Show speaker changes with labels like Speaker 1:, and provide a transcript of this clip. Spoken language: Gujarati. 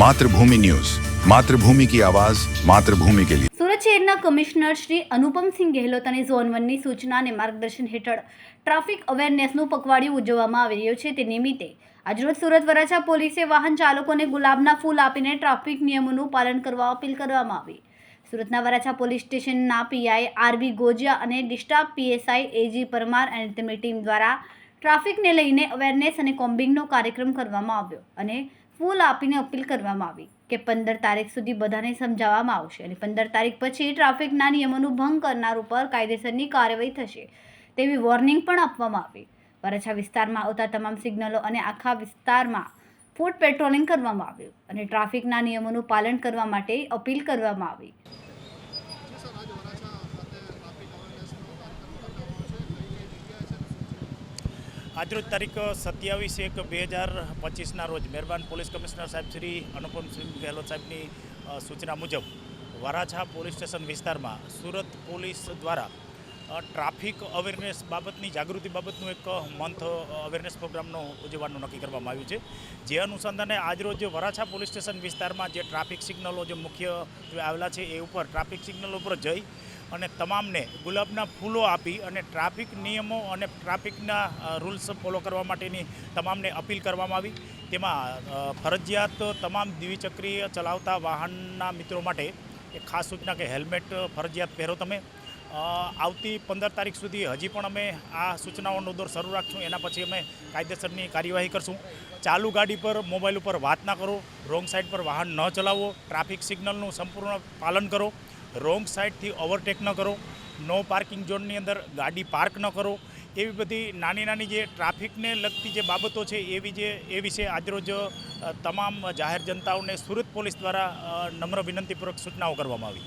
Speaker 1: માતૃભૂમિ ન્યૂઝ. માતૃભૂમિ કી આવાજ, માતૃભૂમિ કે લીએ
Speaker 2: સુરત શહેરના કમિશનર શ્રી અનુપમસિંહ ગેહલોત અને ઝોન વનની સૂચના અને માર્ગદર્શન હેઠળ ટ્રાફિક અવેરનેસનું પખવાડિયું ઉજવવામાં આવી રહ્યું છે તે નિમિત્તે આજરોજ સુરત વરાછા પોલીસે વાહન ચાલકોને ગુલાબના ફૂલ આપીને ટ્રાફિક નિયમોનું પાલન કરવા અપીલ કરવામાં આવી. સુરતના વરાછા પોલીસ સ્ટેશનના પીઆઈ આરબી ગોજિયા અને ડિસ્ટાફ પીએસઆઈ એજી પરમાર અને તેમની ટીમ દ્વારા ટ્રાફિકને લઈને અવેરનેસ અને કોમ્બિંગનો કાર્યક્રમ કરવામાં આવ્યો અને ફૂલ આપીને અપીલ કરવામાં આવી કે પંદર તારીખ સુધી બધાને સમજાવવામાં આવશે અને પંદર તારીખ પછી ટ્રાફિકના નિયમોનું ભંગ કરનાર ઉપર કાયદેસરની કાર્યવાહી થશે તેવી વોર્નિંગ પણ આપવામાં આવી. વરછા વિસ્તારમાં આવતા તમામ સિગ્નલો અને આખા વિસ્તારમાં ફૂટ પેટ્રોલિંગ કરવામાં આવ્યું અને ટ્રાફિકના નિયમોનું પાલન કરવા માટે અપીલ કરવામાં આવી.
Speaker 3: આજરોજ તારીખ સત્યાવીસ એક બે હજાર પચીસના રોજ મહેરબાન પોલીસ કમિશનર સાહેબ શ્રી અનુપમસિંહ ગેહલોત સાહેબની સૂચના મુજબ વરાછા પોલીસ સ્ટેશન વિસ્તારમાં સુરત પોલીસ દ્વારા ટ્રાફિક અવેરનેસ બાબતની, જાગૃતિ બાબતનું એક મંથ અવેરનેસ પ્રોગ્રામનું ઉજવવાનું નક્કી કરવામાં આવ્યું છે. જે અનુસંધાને આજરોજ વરાછા પોલીસ સ્ટેશન વિસ્તારમાં જે ટ્રાફિક સિગ્નલો જે મુખ્ય આવેલા છે એ ઉપર ટ્રાફિક સિગ્નલ ઉપર જઈ અને તમામને ગુલાબના ફૂલો આપી અને ટ્રાફિક નિયમો અને ટ્રાફિકના રૂલ્સ ફોલો કરવા માટેની તમામને અપીલ કરવામાં આવી. તેમાં ફરજિયાત તમામ દ્વિચક્રીય ચલાવતા વાહનના મિત્રો માટે એક ખાસ સૂચના કે હેલ્મેટ ફરજિયાત પહેરો તમે. આવતી પંદર તારીખ સુધી હજી પણ અમે આ સૂચનાઓનો દોર શરૂ રાખશું. એના પછી અમે કાયદેસરની કાર્યવાહી કરશું. ચાલુ ગાડી પર, મોબાઈલ ઉપર વાત ના કરો. રોંગ સાઈડ પર વાહન ન ચલાવો. ટ્રાફિક સિગ્નલનું સંપૂર્ણ પાલન કરો. રોંગ સાઈડથી ઓવરટેક ન કરો. નો પાર્કિંગ ઝોનની અંદર ગાડી પાર્ક ન કરો. એવી બધી નાની નાની જે ટ્રાફિકને લગતી જે બાબતો છે, એવી જે, એ વિશે આજરોજ તમામ જાહેર જનતાઓને સુરત પોલીસ દ્વારા નમ્ર વિનંતીપૂર્વક સૂચનાઓ કરવામાં આવી.